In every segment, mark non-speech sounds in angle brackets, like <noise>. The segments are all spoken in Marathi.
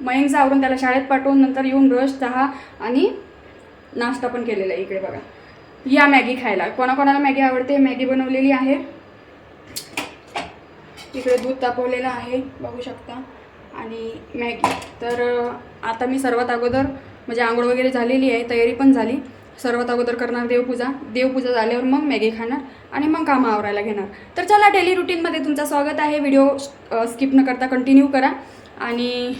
मयंकचं आवरून त्याला शाळेत पाठवून नंतर येऊन ब्रश चहा आणि नाश्ता पण केलेला आहे इकडे बघा. या मॅगी खायला. कोणाकोणाला मॅगी आवडते? मॅगी बनवलेली आहे. इकडे दूध तापवलेलं आहे बघू शकता. आणि मॅगी. तर आता मी सर्वात अगोदर म्हणजे आंघोळ वगैरे झालेली आहे तयारी पण झाली. सर्वात अगोदर करणार देवपूजा. देवपूजा झाल्यावर मग मॅगी खाणार आणि मग कामं आवरायला घेणार. तर चला डेली रुटीनमध्ये तुमचं स्वागत आहे. व्हिडिओ स्किप न करता कंटिन्यू करा. आणि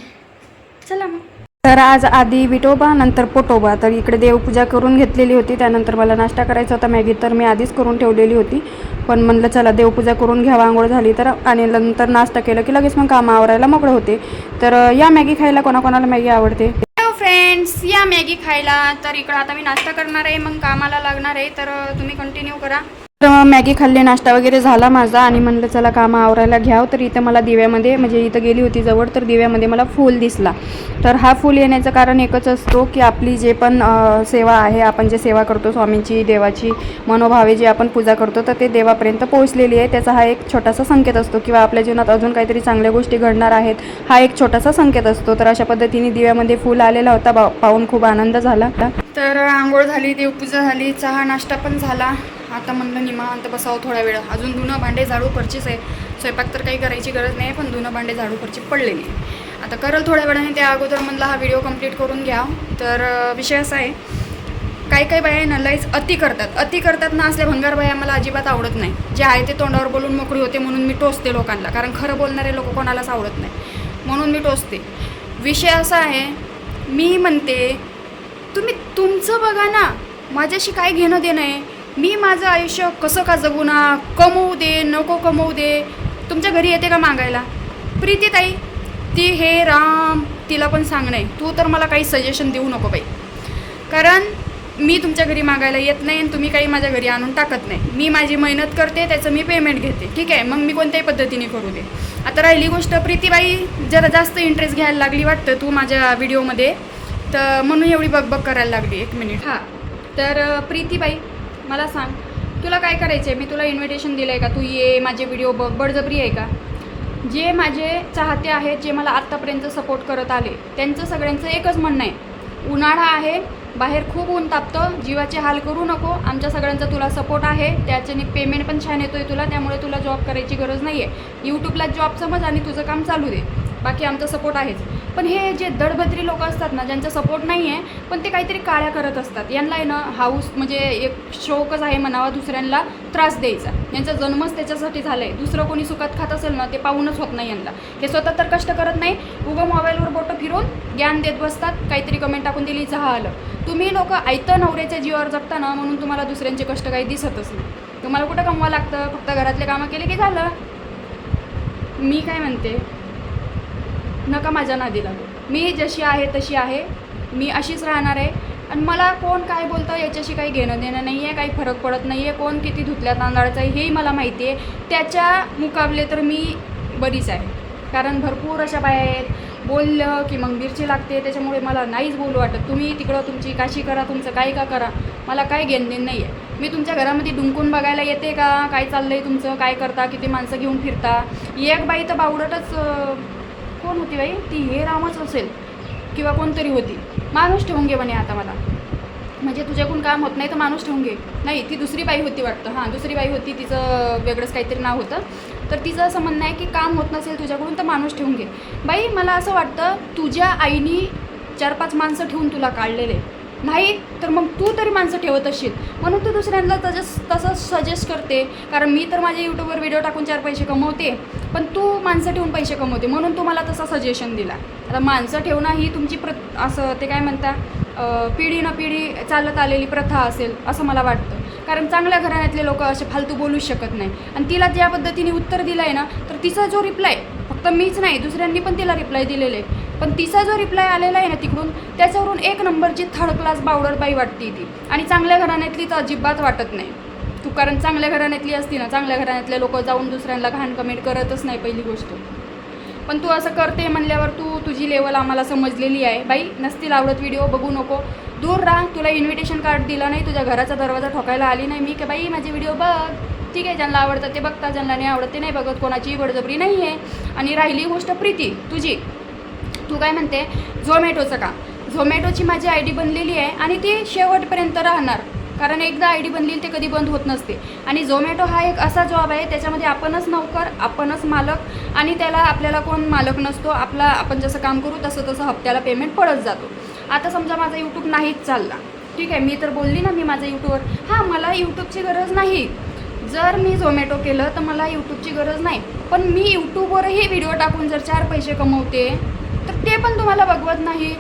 चला मग. तर आज आधी विठोबा नंतर पोटोबा. तर इकडे देवपूजा करून घेतलेली होती. त्यानंतर मला नाश्ता करायचा होता. मॅगी तर मी आधीच करून ठेवलेली होती. पण म्हणलं चला देवपूजा करून घ्यावा आंघोळ झाली तर. आणि नंतर नाश्ता केलं की लगेच मग कामं आवरायला मोकळं होते. तर या मॅगी खायला कोणाकोणाला मॅगी आवडते? हॅलो फ्रेंड्स या मॅगी खायला. तर इकडं आता मी नाश्ता करणार आहे. मग कामाला लागणार आहे. तर तुम्ही कंटिन्यू करा. तर मॅगी खाल्ली नाश्ता वगैरे झाला माझा आणि म्हणलं चला कामं आवरायला घ्याव. तर इथं मला दिव्यामध्ये म्हणजे इथं गेली होती जवळ तर दिव्यामध्ये मला फूल दिसला. तर हा फूल येण्याचं कारण एकच असतो की आपली जे पण सेवा आहे आपण जे सेवा करतो स्वामींची देवाची मनोभावे जी आपण पूजा करतो तर ते देवापर्यंत पोहोचलेली आहे. त्याचा हा एक छोटासा संकेत असतो किंवा आपल्या जीवनात अजून काहीतरी चांगल्या गोष्टी घडणार आहेत हा एक छोटासा संकेत असतो. तर अशा पद्धतीने दिव्यामध्ये फूल आलेला होता बा- पाहून खूप आनंद झाला. तर आंघोळ झाली देवपूजा झाली चहा नाश्ता पण झाला. आता म्हणलं निमांत बसावं थोडा वेळ. अजून धुणं भांडे झाडू फरचीच आहे. स्वयंपाक तर काही करायची गरज नाही पण धुणं भांडे झाडू फरची पडलेली आहे आता करल थोड्या वेळाने त्या अगोदर म्हणलं हा व्हिडिओ कंप्लीट करून घ्या. तर विषय असा आहे काही काही बाया आहे ना लईच अति करतात. अति करतात ना असल्या भंगार बाया मला अजिबात आवडत नाही. जे आहे ते तोंडावर बोलून मोकळी होते म्हणून मी टोचते लोकांना. कारण खरं बोलणारे लोक कोणालाच आवडत नाही. म्हणून मी टोचते. विषय असा आहे मी म्हणते तुम्ही तुमचं बघा ना माझ्याशी काय घेणं देणं आहे? मी माझं आयुष्य कसं का जगू ना? कमवू दे नको कमवू दे. तुमच्या घरी येते का मागायला? प्रीती ताई ती हे राम तिला पण सांगणे तू तर मला काही सजेशन देऊ नको बाई. कारण मी तुमच्या घरी मागायला येत नाही आणि तुम्ही काही माझ्या घरी आणून टाकत नाही. मी माझी मेहनत करते त्याचं मी पेमेंट घेते. ठीक आहे? मग मी कोणत्याही पद्धतीने करू दे. आता राहिली गोष्ट प्रीतीबाई जरा जास्त इंटरेस्ट घ्यायला लागली वाटतं तू माझ्या व्हिडिओमध्ये तर म्हणून एवढी बकबक करायला लागली. एक मिनिट हां. तर प्रीतीबाई मला सांग तुला काय करायचं आहे मी तुला इन्व्हिटेशन दिलं आहे का? तू ये माझे व्हिडिओ बघ बळजबरी आहे का? जे माझे चाहते आहेत जे मला आत्तापर्यंत सपोर्ट करत आले त्यांचं सगळ्यांचं एकच म्हणणं आहे. उन्हाळा आहे बाहेर खूप ऊन तापतं जीवाचे हाल करू नको आमच्या सगळ्यांचा तुला सपोर्ट आहे त्याच्याने पेमेंट पण छान येतो आहे तुला त्यामुळे तुला जॉब करायची गरज नाही आहे यूट्यूबला जॉब समज आणि तुझं काम चालू दे बाकी आमचा सपोर्ट आहेच. पण हे जे दडभद्री लोक असतात ना ज्यांचा सपोर्ट नाही आहे पण ते काहीतरी काळ्या करत असतात. यांना आहे ना हाऊस म्हणजे एक शौकच आहे म्हणावा दुसऱ्यांना त्रास द्यायचा. यांचा जन्मच त्याच्यासाठी झाला आहे दुसरं कोणी सुखात खात असेल ना ते पाहूनच होत नाही यांना. हे स्वतः तर कष्ट करत नाही. उगं मोबाईलवर बोटं फिरून ज्ञान देत बसतात. काहीतरी कमेंट टाकून दिली जहा आलं तुम्ही लोक आयतं नवऱ्याच्या जीवावर जगता ना म्हणून तुम्हाला दुसऱ्यांचे कष्ट काही दिसतच नाही. तुम्हाला कुठं कमवा लागतं? फक्त घरातले कामं केले की झालं? मी काय म्हणते? नका माझ्या नादी लागू. मी जशी आहे तशी आहे. मी अशीच राहणार आहे. आणि मला कोण काय बोलतं याच्याशी काही घेणं देणं नाही आहे काही फरक पडत नाही आहे कोण किती धुतल्या तांदळाचं आहे हेही मला माहिती आहे त्याच्या मुकाबले तर मी बरीच आहे. कारण भरपूर अशा बाया आहेत. बोललं की मग मिरची लागते त्याच्यामुळे मला नाहीच बोलू वाटत. तुम्ही तिकडं तुमची काशी करा तुमचं काय का करा. मला काय घेणं देणं नाही आहे मी तुमच्या घरामध्ये डुंकून बघायला येते का? काय चाललं आहे तुमचं? काय करता? किती माणसं घेऊन फिरता? एक बाई तर बावडटच कोण होती बाई? ती हे रामच असेल किंवा कोणतरी होती. माणूस ठेवून घे म्हणे आता मला. म्हणजे तुझ्याकडून काम होत नाही तर माणूस ठेवून घे. नाही ती दुसरी बाई होती वाटतं. हां दुसरी बाई होती तिचं वेगळंच काहीतरी नाव होतं. तर तिचं असं म्हणणं आहे की काम होत नसेल तुझ्याकडून तर माणूस ठेवून घे. बाई मला असं वाटतं तुझ्या आईनी चार पाच माणसं ठेवून तुला काढलेले. नाही तर मग तू तरी माणसं ठेवत असशील. म्हणून तू दुसऱ्यांना तसंच तसं सजेस्ट करते. कारण मी तर माझ्या यूट्यूबवर व्हिडिओ टाकून चार पैसे कमवते पण तू माणसं ठेवून पैसे कमवते. म्हणून तू मला तसा सजेशन दिला. आता माणसं ठेवणं ही तुमची प्र असं ते काय म्हणता पिढी न पिढी चालत आलेली प्रथा असेल असं मला वाटतं. कारण चांगल्या घराण्यातले लोक असे फालतू बोलूच शकत नाही. आणि तिला ज्या पद्धतीने उत्तर दिलं आहे ना तर तिचा जो रिप्लाय फक्त मीच नाही दुसऱ्यांनी पण तिला रिप्लाय दिलेले. आहे पण तिचा जो रिप्लाय आलेला आहे ना तिकडून त्याच्यावरून एक नंबरची थर्ड क्लास बावडर बाई वाटते ती. आणि चांगल्या घराण्यातली तर अजिबात वाटत नाही. तू कारण चांगल्या घराण्यातली असती ना चांगल्या घराण्यातले लोक जाऊन दुसऱ्यांना घाण कमेंट करतच नाही पहिली गोष्ट. पण तू असं करते म्हणल्यावर तू तुझी लेवल आम्हाला समजलेली आहे. बाई नसतील आवडत व्हिडिओ बघू नको. दूर राह तुला इन्व्हिटेशन कार्ड दिलं नाही तुझ्या घराचा दरवाजा ठोकायला आली नाही. मी की बाई माझे व्हिडिओ बघ. ठीक आहे ज्यांना आवडतं ते बघता ज्यांना नाही आवडत ते नाही बघत. कोणाचीही बडजबरी नाही आहे आणि राहिली गोष्ट प्रीती तुझी. तू काय म्हणते? झोमॅटोचं का? झोमॅटोची माझी आय डी बनलेली आहे आणि ती शेवटपर्यंत राहणार. कारण एकदा आय डी बनलेली ते कधी बंद होत नसते. आणि झोमॅटो हा एक असा जॉब आहे त्याच्यामध्ये आपणच नोकर आपणच मालक आणि त्याला आपल्याला कोण मालक नसतो. आपला आपण जसं काम करू तसं तसं हप्त्याला पेमेंट पडत जातो. आता समजा माझा यूट्यूब नाहीच चालला. ठीक आहे मी तर बोलली ना मी माझ्या यूट्यूबवर हां मला यूट्यूबची गरज नाही. जर मी झोमॅटो केलं तर मला यूट्यूबची गरज नाही. पण मी यूट्यूबवरही व्हिडिओ टाकून जर चार पैसे कमवते तर ते पण तुम्हाला बघवत नाही.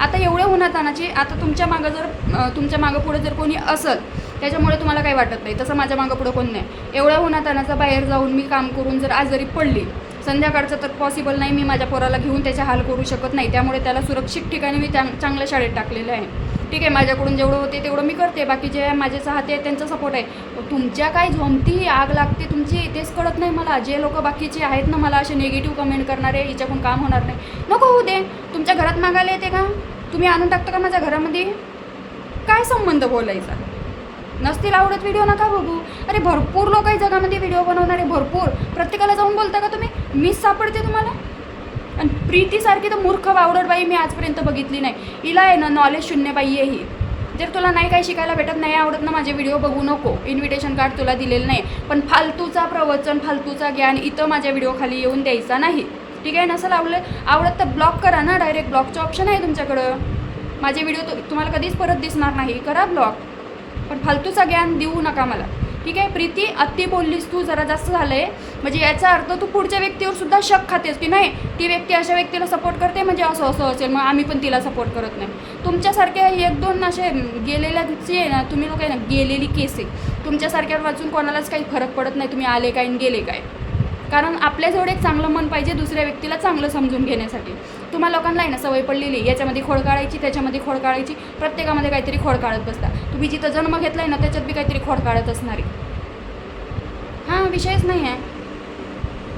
आता एवढ्या उन्हातानाची आता तुमच्या मागं जर तुमच्या मागं पुढे जर कोणी असेल त्याच्यामुळे तुम्हाला काही वाटत नाही. तसं माझ्या मागं पुढं कोण नाही. एवढ्या उन्हातानाचं बाहेर जाऊन मी काम करून जर आजारी पडली संध्याकाळचं तर पॉसिबल नाही मी माझ्या पोराला घेऊन त्याचे हाल करू शकत नाही. त्यामुळे त्याला सुरक्षित ठिकाणी मी त्या चांगल्या शाळेत टाकलेलं आहे. ठीक आहे माझ्याकडून जेवढं होते तेवढं मी करते. बाकी जे माझे चाहते आहेत त्यांचा सपोर्ट आहे. तुमच्या काय झोमती आग लागते तुमची तेच कळत नाही मला. जे लोक बाकीचे आहेत ना मला असे निगेटिव्ह कमेंट करणारे हिच्याकडून काम होणार नाही. नको होऊ दे. तुमच्या घरात मागायला येते का? तुम्ही आणून टाकता का माझ्या घरामध्ये? काय संबंध बोलायचा? नसतील आवडत व्हिडिओ नका बघू. अरे भरपूर लोक आहे जगामध्ये व्हिडिओ बनवणारे भरपूर. प्रत्येकाला जाऊन बोलता का तुम्ही? मीच सापडते तुम्हाला? आणि प्रीतीसारखी तर मूर्ख बावडर बाई मी आजपर्यंत बघितली नाही. हिला आहे ना नॉलेज शून्य बाई आहे ही. जर तुला नाही काही शिकायला भेटत नाही आवडत ना माझे व्हिडिओ बघू नको. इन्व्हिटेशन कार्ड तुला दिलेलं नाही. पण फालतूचा प्रवचन फालतूचा ज्ञान इथं माझ्या व्हिडिओखाली येऊन द्यायचा नाही. ठीक आहे? नसेल आवडलं आवडत तर ब्लॉक करा ना. डायरेक्ट ब्लॉकचं ऑप्शन आहे तुमच्याकडं. माझे व्हिडिओ तुम्हाला कधीच परत दिसणार नाही. करा ब्लॉक पण फालतूचा ज्ञान देऊ नका मला. ठीक आहे? प्रीती अति बोललीस तू जरा जास्त झालं आहे म्हणजे याचा अर्थ तू पुढच्या व्यक्तीवर सुद्धा शक खातेस की नाही ती व्यक्ती अशा व्यक्तीला सपोर्ट करते? म्हणजे असं असं असेल मग आम्ही पण तिला सपोर्ट करत नाही. तुमच्यासारख्या एक दोन असे गेलेल्या जे आहे ना तुम्ही लोक आहे ना गेलेली केस आहे. तुमच्यासारख्यावर वाचून कोणालाच काही फरक पडत नाही तुम्ही आले काय आणि गेले काय. कारण आपल्याजवळ एक चांगलं मन पाहिजे दुसऱ्या व्यक्तीला चांगलं समजून घेण्यासाठी. तुम्हा लोकांना आहे ना सवय पडलेली याच्यामध्ये खोड काढायची त्याच्यामध्ये खोड काढायची प्रत्येकामध्ये काहीतरी खोड काढत बसता. तुम्ही जिथं जन्म घेतला आहे ना त्याच्यात बी काहीतरी खोड काढत असणार. आहे हां विषयच नाही आहे.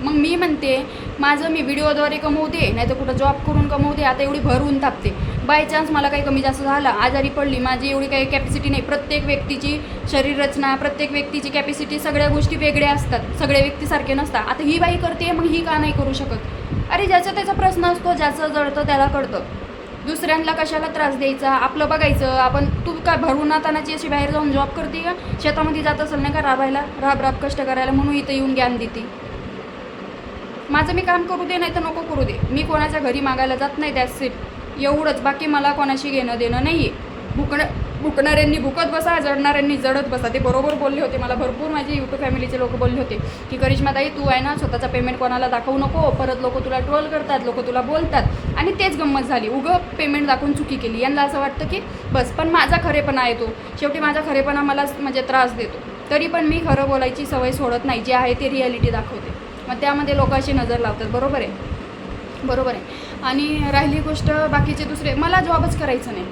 मग मी म्हणते माझं मी व्हिडिओद्वारे कमवते नाही तर कुठं जॉब करून कमवते आता एवढी भरून तापते बाय चान्स मला काही कमी जास्त झालं आजारी पडली माझी एवढी काही कॅपॅसिटी नाही. प्रत्येक व्यक्तीची शरीर रचना प्रत्येक व्यक्तीची कॅपॅसिटी सगळ्या गोष्टी वेगळ्या असतात. सगळ्या व्यक्तीसारखे नसतात. आता ही बाई करते मग ही का नाही करू शकत? अरे ज्याचा त्याचा प्रश्न असतो ज्याचं जळतं त्याला कळतं. दुसऱ्यांना कशाला त्रास द्यायचा? आपलं बघायचं. आपण तू काय भरून तानाची अशी बाहेर जाऊन जॉब करते का? शेतामध्ये जात असेल नाही का राबायला? राब राब कष्ट करायला म्हणून इथं येऊन ज्ञान देते. माझं मी काम करू दे नाही तर नको करू दे. मी कोणाच्या घरी मागायला जात नाही त्याच सीट एवढंच. बाकी मला कोणाशी घेणं देणं नाही आहे भुकणं भुकणाऱ्यांनी भुकत बसा जडणाऱ्यांनी जडत बसा. ते बरोबर बोलले होते. मला भरपूर माझे यूट्यूब फॅमिलीचे लोक बोलले होते की करिश्माताई तू आहे ना स्वतःचा पेमेंट कोणाला दाखवू नको. परत लोक तुला ट्रोल करतात लोक तुला बोलतात. आणि तेच गंमत झाली. उगं पेमेंट दाखवून चुकी केली. यांना असं वाटतं की बस पण माझा खरेपणा आहे तो. शेवटी माझा खरेपणा मला म्हणजे त्रास देतो. तरी पण मी खरं बोलायची सवय सोडत नाही. जे आहे ते रिॲलिटी दाखवते. मग त्यामध्ये लोक अशी नजर लावतात. बरोबर आहे? बरोबर आहे. आणि राहिली गोष्ट बाकीचे दुसरे. मला जॉबच करायचं नाही.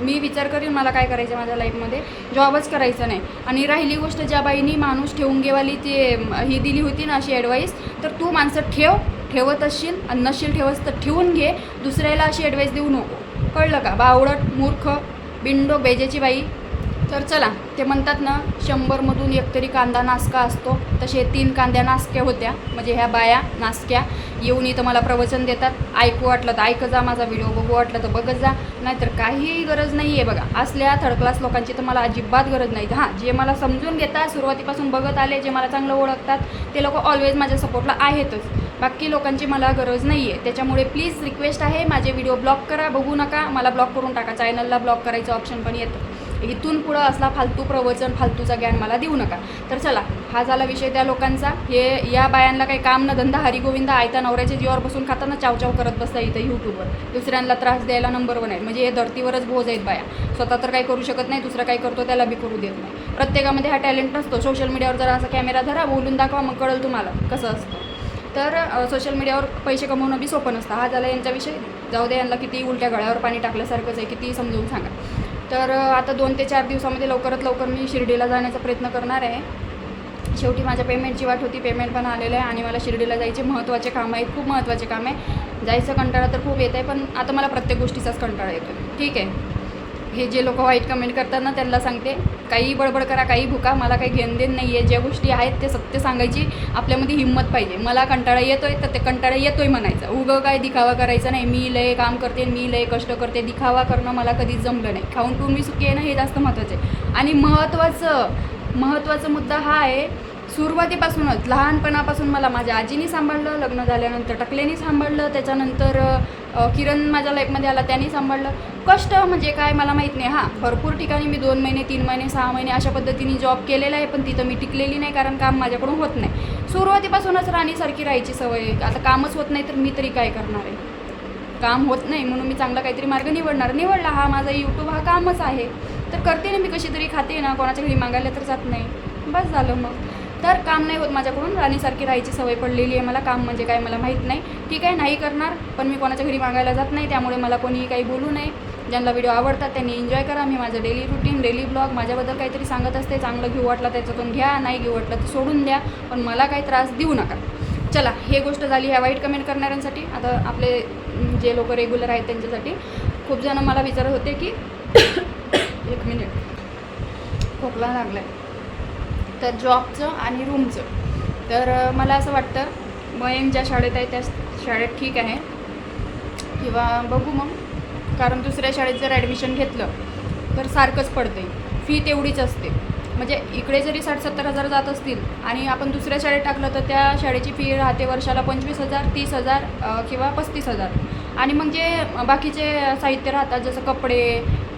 मी विचार करीन मला काय करायचं माझ्या लाईफमध्ये जॉबच करायचं नाही. आणि राहिली गोष्ट ज्या बाईनी माणूस ठेवून गेवाली ते ही दिली होती ना अशी ॲडवाईस तर तू माणसं ठेव ठेवत असशील आणि नसशील ठेवस तर ठेवून घे. दुसऱ्याला अशी ॲडवाईस देऊ नको. कळलं का? बावडट मूर्ख बिंडो बेजेची बाई. तर चला ते म्हणतात ना शंभरमधून एक तरी कांदा नासका असतो. तसे तीन कांद्या नासक्या होत्या. म्हणजे ह्या बाया नासक्या. येऊन इथं मला प्रवचन देतात. ऐकू वाटलं तर ऐकत जा माझा व्हिडिओ बघू वाटलं तर बघत जा. नाहीतर काहीही गरज नाही आहे बघा. असल्या थर्ड क्लास लोकांची तर मला अजिबात गरज नाही हां जे मला समजून घेतात सुरुवातीपासून बघत आले जे मला चांगलं ओळखतात ते लोक ऑलवेज माझ्या सपोर्टला आहेतच. बाकी लोकांची मला गरज नाही आहे त्याच्यामुळे प्लीज रिक्वेस्ट आहे माझे व्हिडिओ ब्लॉक करा बघू नका. मला ब्लॉक करून टाका. चॅनलला ब्लॉक करायचं ऑप्शन पण येतं. इथून पुढं असला फालतू प्रवचन फालतूचा ज्ञान मला देऊ नका. तर चला हा झाला विषय त्या लोकांचा. हे या बायांना काही काम न धंदा हरिगोविंद आयता नवऱ्याच्या जीवावर बसून खाताना चावचाव करत बसता इथं यूट्यूबवर दुसऱ्यांना त्रास द्यायला नंबर वन आहे. म्हणजे हे धर्तीवरच भोज आहेत बाया. स्वतः तर काही करू शकत नाही दुसरं काही करतो त्याला बी करू देत नाही. प्रत्येकामध्ये हा टॅलेंट नसतो. सोशल मीडियावर जरा असा कॅमेरा धरा बोलून दाखवा मग कळेल तुम्हाला कसं असतं. तर सोशल मीडियावर पैसे कमवणं बी सोपं नसतं. हा झाला यांचा विषय. जाऊ दे यांना किती उलट्या गळ्यावर पाणी टाकल्यासारखंच आहे. किती समजवून सांगा. तर आता दोन ते चार दिवसामध्ये लवकरात लवकर मी शिर्डीला जाण्याचा प्रयत्न करणार आहे. शेवटी माझ्या पेमेंटची वाट होती पेमेंट पण आलेलं आहे आणि मला शिर्डीला जायचे महत्त्वाचे काम आहेत खूप महत्त्वाचे काम आहे. जायचं कंटाळा तर खूप येत आहे पण आता मला प्रत्येक गोष्टीचाच कंटाळा येतो ठीक आहे? हे जे लोक वाईट कमेंट करतात ना त्यांना सांगते काही बडबड करा काही भुका मला काही घेणदेण नाही आहे ज्या गोष्टी आहेत ते सत्य सांगायची आपल्यामध्ये हिंमत पाहिजे. मला कंटाळा येतोय तर ते कंटाळा येतोय म्हणायचं. उगं काय दिखावा करायचा नाही. मी लय काम करते मी लय कष्ट करते. दिखावा करणं मला कधीच जमलं नाही. खाऊन पिऊन मी सुखी आहे ना हे जास्त महत्त्वाचं आहे. आणि महत्त्वाचं महत्त्वाचा मुद्दा हा आहे सुरुवातीपासूनच लहानपणापासून मला माझ्या आजीने सांभाळलं लग्न झाल्यानंतर टकलेनी सांभाळलं त्याच्यानंतर किरण माझ्या लाईफमध्ये आला त्यांनी सांभाळलं. कष्ट म्हणजे काय मला माहीत नाही. हां भरपूर ठिकाणी मी दोन महिने तीन महिने सहा महिने अशा पद्धतीने जॉब केलेला आहे पण तिथं मी टिकलेली नाही कारण काम माझ्याकडून होत नाही. सुरुवातीपासूनच राणीसारखी राहायची सवय आता कामच होत नाही तर मी तरी काय करणार आहे? काम होत नाही म्हणून मी चांगला काहीतरी मार्ग निवडणार. निवडला हा माझा यूट्यूब हा कामच आहे. तर करते ना मी कशी तरी खाते ना कोणाच्या घरी मागायला तर जात नाही. बस झालं मग. तर काम नाही होत माझ्याकडून. राणीसारखी राहायची सवय पडलेली आहे मला. काम म्हणजे काय मला माहीत नाही. ठीक आहे नाही करणार पण मी कोणाच्या घरी मागायला जात नाही. त्यामुळे मला कोणीही काही बोलू नये. ज्यांना व्हिडिओ आवडतात त्यांनी एन्जॉय करा. मी माझं डेली रुटीन डेली ब्लॉग माझ्याबद्दल काहीतरी सांगत असते. चांगलं घेऊ वाटलं त्याच्यातून घ्या. नाही घेऊ वाटलं तर सोडून द्या. पण मला काही त्रास देऊ नका. चला हे गोष्ट झाली ह्या वाईट कमेंट करणाऱ्यांसाठी. आता आपले जे लोक रेग्युलर आहेत त्यांच्यासाठी. खूप जण मला विचारत होते की <coughs> एक मिनिट खोकला लागला आहे तर जॉबचं आणि रूमचं. तर मला असं वाटतं मयंक ज्या शाळेत आहे त्या शाळेत ठीक आहे. किंवा बघू मग. कारण दुसऱ्या शाळेत जर ॲडमिशन घेतलं तर सारखंच पडते फी तेवढीच असते. म्हणजे इकडे जरी साठ सत्तर हजार जात असतील आणि आपण दुसऱ्या शाळेत टाकलं तर त्या शाळेची फी राहते वर्षाला पंचवीस हजार तीस हजार किंवा पस्तीस हजार. आणि मग जे बाकीचे साहित्य राहतात जसं कपडे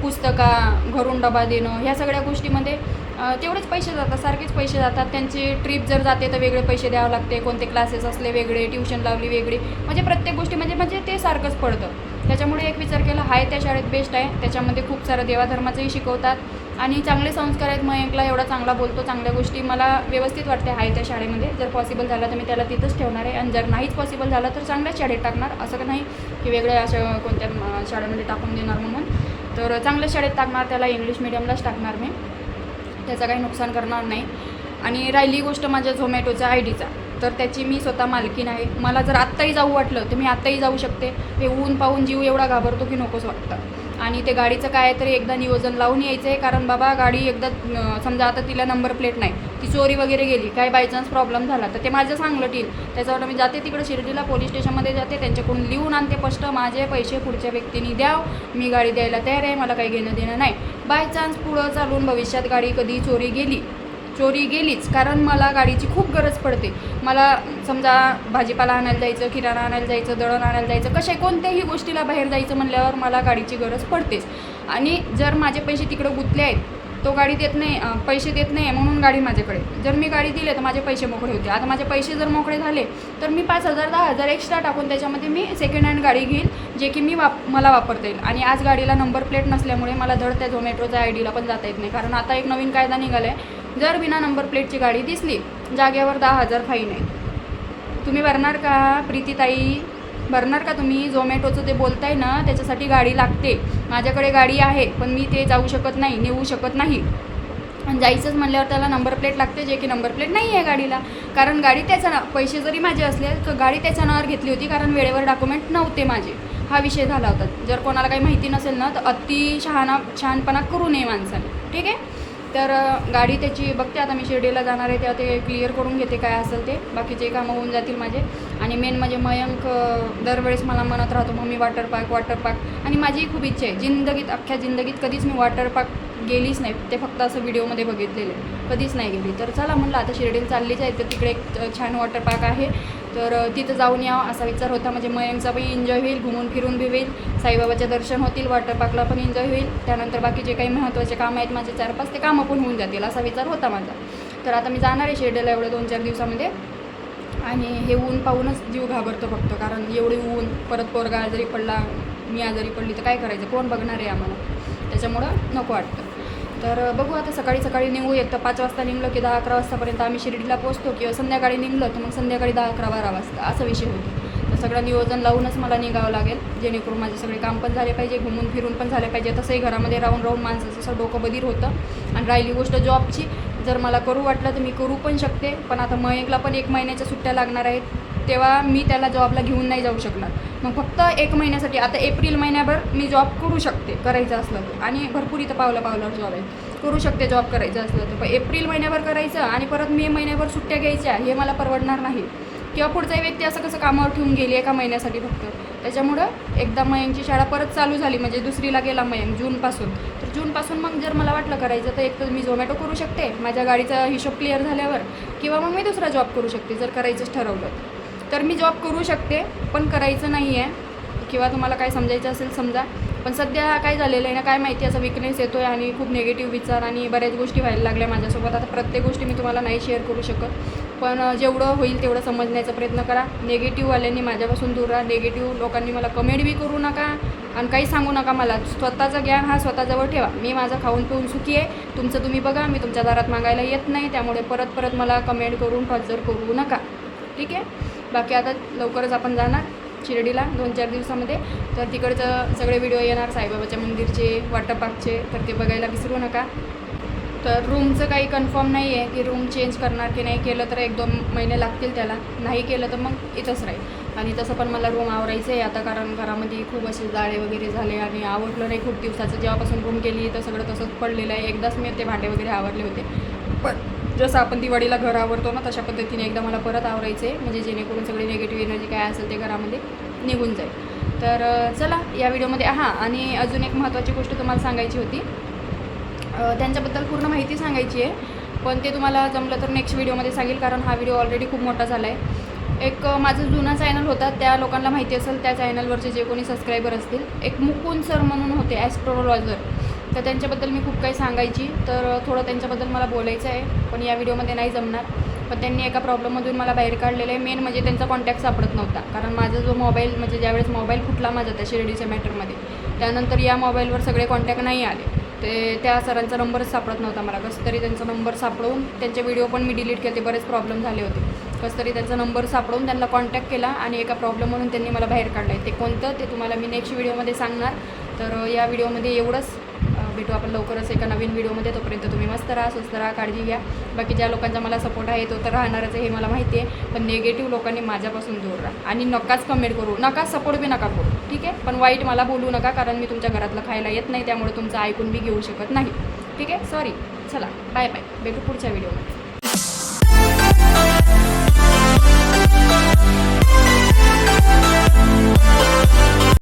पुस्तका घरून डबा देणं ह्या सगळ्या गोष्टीमध्ये तेवढेच पैसे जातात सारखेच पैसे जातात. त्यांची ट्रिप जर जाते तर वेगळे पैसे द्यावे लागते. कोणते क्लासेस असले वेगळे ट्युशन लावली वेगळी. म्हणजे प्रत्येक गोष्टी म्हणजे म्हणजे ते सारखंच पडतं. त्याच्यामुळे एक विचार केला हाय त्या शाळेत बेस्ट आहे. त्याच्यामध्ये खूप सारं देवाधर्माचंही शिकवतात. आणि चांगले संस्कार आहेत. मयंकला एवढा चांगला बोलतो चांगल्या गोष्टी. मला व्यवस्थित वाटते हाय त्या शाळेमध्ये. जर पॉसिबल झालं तर मी त्याला तिथंच ठेवणार आहे. आणि जर नाहीच पॉसिबल झालं तर चांगल्याच शाळेत टाकणार. असं नाही की वेगळ्या अशा कोणत्या शाळेमध्ये टाकून देणार म्हणून. तर चांगल्या शाळेत टाकणार. त्याला इंग्लिश मिडियमलाच टाकणार मी. त्याचं काही नुकसान करणार नाही. आणि राहिली गोष्ट माझ्या झोमॅटोचा आय डीचा. तर त्याची मी स्वतः मालकीन आहे. मला जर आत्ताही जाऊ वाटलं तर मी आत्ताही जाऊ शकते. हे ऊन पाहून जीव एवढा घाबरतो की नकोच वाटतं. आणि ते गाडीचं काय तरी एकदा नियोजन लावून यायचं आहे कारण बाबा गाडी एकदा समजा आता तिला नंबर प्लेट नाही ती चोरी वगैरे गेली काय बायचान्स प्रॉब्लेम झाला तर ते माझं चांगलं टील त्याच्यावर मी जाते तिकडे शिर्डीला पोलीस स्टेशनमध्ये जाते त्यांच्याकडून लिहून आणते स्पष्ट माझे पैसे पुढच्या व्यक्तीने द्याव मी गाडी द्यायला तयार आहे मला काही घेणं देणं नाही. बाय चान्स पुढं चालून भविष्यात गाडी कधी चोरी गेली चोरी गेलीच कारण मला गाडीची खूप गरज पडते. मला समजा भाजीपाला आणायला जायचं किराणा आणायला जायचं दळण आणायला जायचं कशा कोणत्याही गोष्टीला बाहेर जायचं म्हणल्यावर मला गाडीची गरज पडतेच. आणि जर माझे पैसे तिकडं गुंतले आहेत तो गाडी देत नाही पैसे देत नाही म्हणून गाडी माझ्याकडे. जर मी गाडी दिले तर माझे पैसे मोकळे होते आता माझे पैसे जर मोकळे झाले तर मी पाच हजार दहा हजार एक्स्ट्रा टाकून त्याच्यामध्ये मी सेकंड हँड गाडी घेईल जे की मी वाप मला वापरता येईल. आणि आज गाडीला नंबर प्लेट नसल्यामुळे मला धड त्या झोमॅटोच्या आय डीला पण जाता येत नाही. कारण आता एक नवीन कायदा निघाला आहे जर विना नंबर प्लेटची गाडी दिसली जागेवर दहा हजार फाईन आहे. तुम्ही भरणार का प्रीतीताई? भरणार का तुम्ही? झोमॅटोचं ते बोलताय ना त्याच्यासाठी गाडी लागते. माझ्याकडे गाडी आहे पण मी ते जाऊ शकत नाही नेऊ शकत नाही. आणि जायचंच म्हणल्यावर त्याला नंबर प्लेट लागते जे की नंबर प्लेट नाही आहे गाडीला. कारण गाडी त्याच्या ना पैसे जरी माझे असले तर गाडी त्याच्या नावावर घेतली होती कारण वेळेवर डॉक्युमेंट नव्हते माझे. हा विषय झाला होता. जर कोणाला काही माहिती नसेल ना तर अति शहाणा शहाणपणा करू नये माणसाने. ठीक आहे? तर गाडी त्याची बघते आता मी शिर्डीला जाणार आहे तेव्हा ते क्लिअर करून घेते काय असेल ते. बाकीचे कामं होऊन जातील माझे. आणि मेन म्हणजे मयंक दरवेळेस मला म्हणत राहतो mummy water park water park. आणि माझी खूप इच्छा आहे. जिंदगीत अख्ख्या जिंदगीत कधीच मी वॉटर पार्क गेलीच नाही. ते फक्त असं व्हिडिओमध्ये बघितलेलं आहे. कधीच नाही गेली. तर चला म्हणलं आता शिर्डीला चाललीच आहे तर तिकडे एक छान वॉटर पार्क आहे. तर तिथं जाऊन यावं असा विचार होता. म्हणजे मयंकचा पण एन्जॉय होईल घुमून फिरून बी होईल. साईबाबाचे दर्शन होतील वॉटर पार्कला पण एन्जॉय होईल. त्यानंतर बाकी जे काही महत्त्वाचे कामं आहेत माझे चार पाच ते कामं पण होऊन जातील असा विचार होता माझा. तर आता मी जाणार आहे शिर्डीला एवढं दोन चार दिवसामध्ये. आणि हे ऊन पाहूनच जीव घाबरतो फक्त कारण एवढे ऊन परत पोरगा आजारी पडला मी आजारी पडली तर काय करायचं? कोण बघणार आहे आम्हाला? त्याच्यामुळं नको वाटतं. तर बघू आता सकाळी सकाळी निघू. एक तर पाच वाजता निघलो की दहा अकरा वाजतापर्यंत आम्ही शिर्डीला पोहोचतो किंवा संध्याकाळी निघलो तर मग संध्याकाळी दहा अकरा बारा वाजता असा विषय होतो. तर सगळं नियोजन लावूनच मला निघावं लागेल. जेणेकरून माझे सगळे काम पण झाले पाहिजे घुमून फिरून पण झाले पाहिजे. तसंही घरामध्ये राहून राहून माणसाचं असं डोकं बधीर होतं. आणि राहिली गोष्ट जॉबची. जर मला करू वाटलं तर मी करू पण शकते. पण आता मयंकला पण एक महिन्याच्या सुट्ट्या लागणार आहेत. तेव्हा मी त्याला जॉबला घेऊन नाही जाऊ शकणार. मग फक्त एक महिन्यासाठी आता एप्रिल महिन्याभर मी जॉब करू शकते करायचं असलं तर. आणि भरपूर इथं पावलं पावलावर जॉब आहे करू शकते जॉब करायचं असलं तर. पण एप्रिल महिन्याभर करायचं आणि परत मे महिन्याभर सुट्ट्या घ्यायच्या हे मला परवडणार नाही. किंवा पुढचा व्यक्ती असं कसं कामावर ठेवून गेली एका महिन्यासाठी फक्त. त्याच्यामुळं एकदा मयंकची शाळा परत चालू झाली म्हणजे दुसरीला गेला मयंक जूनपासून. तर जूनपासून मग जर मला वाटलं करायचं तर एक तर मी झोमॅटो करू शकते माझ्या गाडीचा हिशोब क्लिअर झाल्यावर. किंवा मग मी दुसरा जॉब करू शकते जर करायचंच ठरवलं. तर मी जॉब करू शकते पण करायचं नाही आहे किंवा तुम्हाला काय समजायचं असेल समजा. पण सध्या काय झालेलं आहे ना काय माहिती असा विकनेस येतो आहे आणि खूप निगेटिव्ह विचार आणि बऱ्याच गोष्टी व्हायला लागल्या माझ्यासोबत. आता प्रत्येक गोष्टी मी तुम्हाला नाही शेअर करू शकत. पण जेवढं होईल तेवढं समजण्याचा प्रयत्न करा. निगेटिव्हवाल्यांनी माझ्यापासून दूर राहा. निगेटिव्ह लोकांनी मला कमेंट बी करू नका आणि काही सांगू नका मला. स्वतःचं ज्ञान हा स्वतःजवळ ठेवा. मी माझा खाऊन पिऊन सुखी आहे. तुमचं तुम्ही बघा. मी तुमच्या दारात मागायला येत नाही. त्यामुळे परत परत मला कमेंट करून टॉर्चर करू नका. ठीक आहे? बाकी आता लवकरच आपण जाणार शिर्डीला दोन चार दिवसामध्ये. तर तिकडचं सगळे व्हिडिओ येणार साईबाबाच्या मंदिरचे वॉटर पार्कचे तर ते बघायला विसरू नका. तर रूमचं काही कन्फर्म नाही आहे की रूम चेंज करणार की नाही. केलं तर एक दोन महिने लागतील त्याला. नाही केलं तर मग इथंच राहील. आणि तसं पण मला रूम आवरायचं आहे आता कारण घरामध्ये खूप असे जाळे वगैरे झाले आणि आवडलं नाही खूप दिवसाचं. जेव्हापासून रूम केली तर सगळं तसंच पडलेलं आहे. एकदाच मी ते भांडे वगैरे आवरले होते. पण जसं आपण दिवाळीला घर आवरतो ना तशा पद्धतीने एकदा मला परत आवरायचं आहे. म्हणजे जेणेकरून सगळी निगेटिव्ह एनर्जी काय असेल ते घरामध्ये निघून जाईल. तर चला या व्हिडिओमध्ये हां आणि अजून एक महत्त्वाची गोष्ट तुम्हाला सांगायची होती. त्यांच्याबद्दल पूर्ण माहिती सांगायची आहे पण ते तुम्हाला जमलं तर नेक्स्ट व्हिडिओमध्ये सांगेल कारण हा व्हिडिओ ऑलरेडी खूप मोठा झाला आहे एक माझं जुना चॅनल होता त्या लोकांना माहिती असेल त्या चॅनलवरचे जे कोणी सबस्क्रायबर असतील एक मुकुंद सर म्हणून होते ॲस्ट्रोलॉजर तर त्यांच्याबद्दल मी खूप काही सांगायची. तर थोडं त्यांच्याबद्दल मला बोलायचं आहे. पण या व्हिडिओमध्ये नाही जमणार. पण त्यांनी एका प्रॉब्लेममधून मला बाहेर काढलेलं आहे. मेन म्हणजे त्यांचा कॉन्टॅक्ट सापडत नव्हता. कारण माझा जो मोबाईल म्हणजे ज्यावेळेस मोबाईल फुटला माझा त्या शिर्डीच्या मॅटरमध्ये त्यानंतर या मोबाईलवर सगळे कॉन्टॅक्ट नाही आले. ते त्या सरांचा नंबरच सापडत नव्हता मला. कसं तरी त्यांचा नंबर सापडवून त्यांचे व्हिडिओ पण मी डिलीट केले. बरेच प्रॉब्लेम झाले होते. कसं तरी त्यांचा नंबर सापडवून त्यांना कॉन्टॅक्ट केला आणि एका प्रॉब्लेम म्हणून त्यांनी मला बाहेर काढलं आहे ते कोणतं ते तुम्हाला मी नेक्स्ट व्हिडिओमध्ये सांगणार. तर या व्हिडिओमध्ये एवढंच. भेटू आपण लवकरच एका नवीन व्हिडिओमध्ये. तोपर्यंत तुम्ही मस्त राहा स्वस्त राहा काळजी घ्या. बाकी ज्या लोकांचा मला सपोर्ट आहे तो तर राहणारच हे मला माहिती आहे. पण निगेटिव्ह लोकांनी माझ्यापासून दूर राहा. आणि नकाच कमेंट करू. नका सपोर्ट बी नका करू. ठीक आहे? पण वाईट मला बोलू नका कारण मी तुमच्या घरातलं खायला येत नाही त्यामुळे तुमचं ऐकून बी घेऊ शकत नाही. ठीक आहे? सॉरी चला. बाय बाय भेटू पुढच्या व्हिडिओमध्ये.